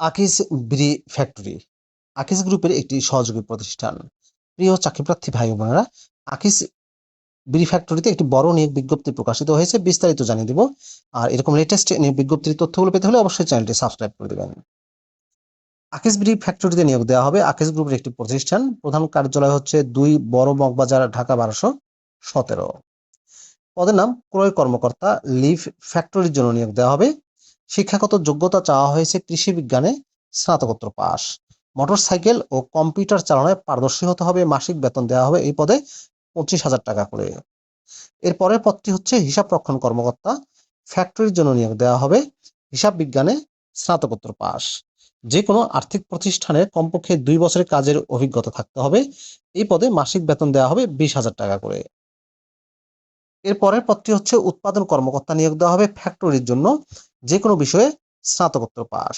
আকিজ ব্রি factory. Akij গ্রুপের একটি সহযোগী প্রতিষ্ঠান। প্রিয় চাকরিপ্রার্থী ভাই বোনেরা আকিজ ব্রি ফ্যাক্টরিতে একটি বড় নিয়োগ বিজ্ঞপ্তি প্রকাশিত হয়েছে, বিস্তারিত জানিয়ে দিব। আর এরকম লেটেস্ট নিয়োগ বিজ্ঞপ্তির তথ্যগুলো পেতে হলে অবশ্যই চ্যানেলটি সাবস্ক্রাইব করে দেবেন। আকিজ ব্রি ফ্যাক্টরিতে নিয়োগ দেওয়া হবে। আকিজ গ্রুপের একটি প্রতিষ্ঠান। প্রধান কার্যালয় হচ্ছে দুই বড় মগবাজার, ঢাকা বারোশো সতেরো। পদের নাম ক্রয় কর্মকর্তা লিভ ফ্যাক্টরির জন্য নিয়োগ দেওয়া হবে। শিক্ষাগত যোগ্যতা চাওয়া হয়েছে কৃষি বিজ্ঞানে স্নাতকোত্তর পাস মোটরসাইকেল ও কম্পিউটার চালনায় পারদর্শী হতে হবে, মাসিক বেতন দেওয়া হবে এই পদে পঁচিশ হাজার টাকা করে। এর পরের পদটি হচ্ছে হিসাব রক্ষণ কর্মকর্তা। ফ্যাক্টরির জন্য নিয়োগ দেওয়া হবে, হিসাব বিজ্ঞানে স্নাতকোত্তর পাস যে কোনো আর্থিক প্রতিষ্ঠানের কমপক্ষে দুই বছরের কাজের অভিজ্ঞতা থাকতে হবে। এই পদে মাসিক বেতন দেওয়া হবে বিশ হাজার টাকা করে। এর পরের পদটি হচ্ছে উৎপাদন কর্মকর্তা নিয়োগ দেওয়া হবে ফ্যাক্টরির জন্য যে কোনো বিষয়ে স্নাতকোত্তর পাস।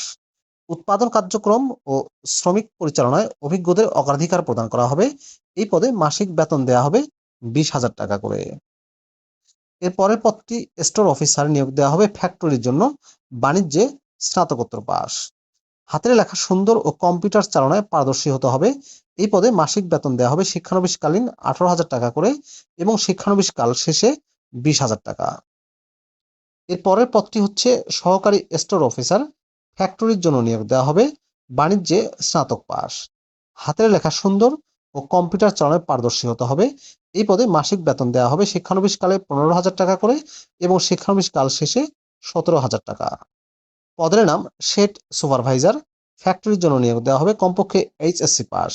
উৎপাদন কার্যক্রম ও শ্রমিক পরিচালনায় অভিজ্ঞদের অগ্রাধিকার প্রদান করা হবে। এই পদে মাসিক বেতন দেওয়া হবে বিশ হাজার টাকা করে। এর পরের পদটি স্টোর অফিসার নিয়োগ দেওয়া হবে ফ্যাক্টরির জন্য বাণিজ্যে স্নাতকোত্তর পাস। হাতের লেখা সুন্দর ও কম্পিউটার চালনায় পারদর্শী হতে হবে। এই পদে মাসিক বেতন দেওয়া হবে শিক্ষানবিশকালীন আঠারো হাজার টাকা করে এবং শিক্ষানবিশ কাল শেষে বিশ হাজার টাকা। এর পরের পদটি হচ্ছে সহকারী স্টোর অফিসার। ফ্যাক্টরির জন্য নিয়োগ দেওয়া হবে। বাণিজ্যে স্নাতক পাস। হাতের লেখা সুন্দর ও কম্পিউটার চালনায় পারদর্শী হতে হবে। এই পদে মাসিক বেতন দেওয়া হবে শিক্ষানবিশ কালে পনেরো হাজার টাকা করে এবং শিক্ষানবিশ কাল শেষে সতেরো হাজার টাকা। পদের নাম শেড সুপারভাইজার। ফ্যাক্টরির জন্য নিয়োগ দেওয়া হবে কমপক্ষে এইচএসসি পাস।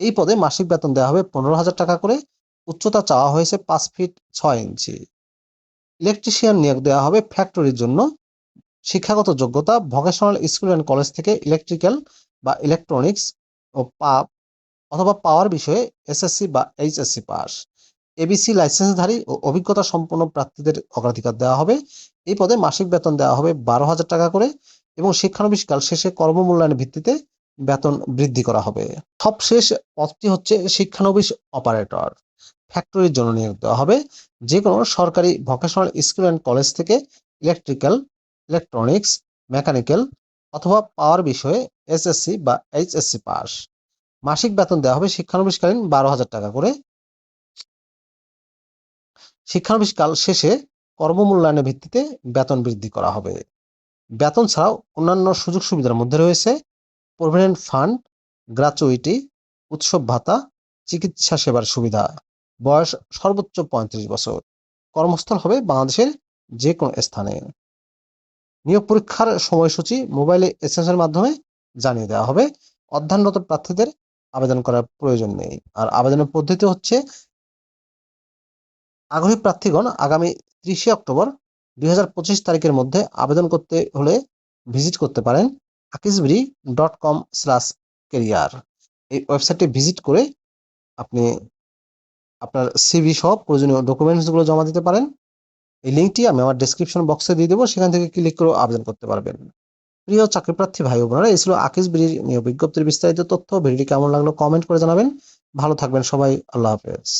এই পদে মাসিক বেতন দেওয়া হবে পনেরো হাজার টাকা করে। উচ্চতা চাওয়া হয়েছে পাঁচ ফিট ছয় ইঞ্চি। ইলেকট্রিশিয়ান নিয়োগ দেওয়া হবে ফ্যাক্টরির জন্য। শিক্ষাগত যোগ্যতা, ভোকেশনাল স্কুল অ্যান্ড কলেজ থেকে ইলেকট্রিক্যাল বা ইলেকট্রনিক্স ও পাপ অথবা পাওয়ার বিষয়ে এসএসসি বা এইচএসসি পাস। এবিসি লাইসেন্সধারী ও অভিজ্ঞতা সম্পন্ন প্রার্থীদের অগ্রাধিকার দেওয়া হবে। এই পদে মাসিক বেতন দেওয়া হবে বারো হাজার টাকা করে এবং শিক্ষানবিশকাল শেষে কর্মমূল্যায়নের ভিত্তিতে বেতন বৃদ্ধি করা হবে। সবশেষ পদটি হচ্ছে শিক্ষানবিশ অপারেটর। ফ্যাক্টরির জন্য নিয়োগ দেওয়া হবে। যে কোনো সরকারি ভোকেশনাল স্কুল অ্যান্ড কলেজ থেকে ইলেকট্রিক্যাল, ইলেকট্রনিক্স, মেকানিক্যাল অথবা পাওয়ার বিষয়ে এসএসসি বা এইচএসসি পাস। মাসিক বেতন দেওয়া হবে শিক্ষানবিশকালীন বারো হাজার টাকা করে। শিক্ষানবিশকাল শেষে কর্মমূল্যায়নের ভিত্তিতে বেতন বৃদ্ধি করা হবে। বেতন ছাড়াও অন্যান্য সুযোগ সুবিধার মধ্যে রয়েছে প্রভিডেন্ট ফান্ড, গ্রাচুইটি, উৎসব ভাতা, চিকিৎসা সেবার সুবিধা। বয়স সর্বোচ্চ পঁয়ত্রিশ বছর। কর্মস্থল হবে বাংলাদেশের যে কোনো স্থানে। নিয়োগ পরীক্ষার সময়সূচি মোবাইলে এসএমএস এর মাধ্যমে জানিয়ে দেওয়া হবে। অধ্যয়নরত প্রার্থীদের আবেদন করার প্রয়োজন নেই। আর আবেদনের পদ্ধতি হচ্ছে আগ্রহী প্রার্থীগণ আগামী ত্রিশে অক্টোবর দুই হাজার পঁচিশ তারিখের মধ্যে আবেদন করতে হলে ভিজিট করতে পারেন আকিসবিরি ডট কম স্ল্যাশ কেরিয়ার এই ওয়েবসাইটে ভিজিট করে আপনি আপনার সিভি সহ প্রয়োজনীয় ডকুমেন্টসগুলো জমা দিতে পারেন। এই লিঙ্কটি আমি আমার ডেসক্রিপশন বক্সে দিয়ে দেবো, সেখান থেকে ক্লিক করে আবেদন করতে পারবেন। প্রিয় চাকরিপ্রার্থী ভাই বোনেরা, এই ছিল আকিস বিড়ির নিয়োগ বিজ্ঞপ্তির বিস্তারিত তথ্য। ভিডিওটি কেমন লাগল কমেন্ট করে জানাবেন। ভালো থাকবেন সবাই, আল্লাহ হাফেজ।